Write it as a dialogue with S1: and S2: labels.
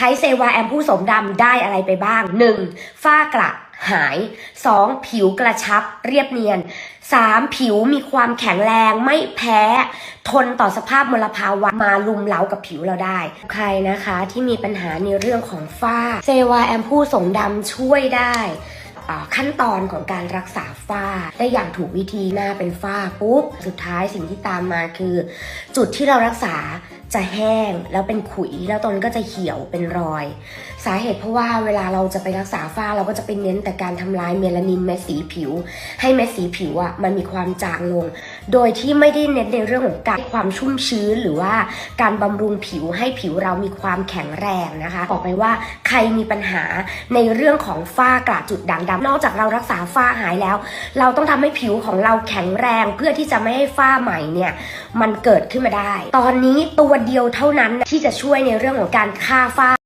S1: ใช้เซวาแอมผู้สมดำได้อะไรไปบ้าง 1. ฝ้ากระหาย 2. ผิวกระชับเรียบเนียน 3. ผิวมีความแข็งแรงไม่แพ้ ทนต่อสภาพมลภาวะมาลุมเล้ากับผิวเราได้ ใครนะคะที่มีปัญหาในเรื่องของฝ้า เซวาแอมผู้สมดำช่วยได้ขั้นตอนของการรักษาฝ้าได้อย่างถูกวิธีหน้าเป็นฝ้าปุ๊บ สุดท้ายสิ่งที่ตามมาคือ จุดที่เรารักษา จะแห้งแล้วเป็นขุยแล้วตอนนนก็จะเหี่ยวเป็นรอย สาเหตุเพราะว่าเวลาเราจะไปรักษาฝ้าเราก็จะไปเน้นแต่การทำลายเมลานินเม็ดสีผิว ให้เม็ดสีผิวอะมันมีความจางลง โดยที่ไม่ได้เน้นในเรื่องของการความชุ่มชื้นหรือว่าการบำรุงผิวให้ผิวเรามีความแข็งแรงนะคะบอกไปว่าใครมีปัญหาในเรื่องของฝ้ากระจุดด่างดำนอกจากเรารักษาฝ้าหายแล้ว เราต้องทำให้ผิวของเราแข็งแรงเพื่อที่จะไม่ให้ฝ้าใหม่เนี่ยมันเกิดขึ้นมาได้ ตอนนี้ตัวเดียวเท่านั้นที่จะช่วยในเรื่องของการฆ่าฝ้า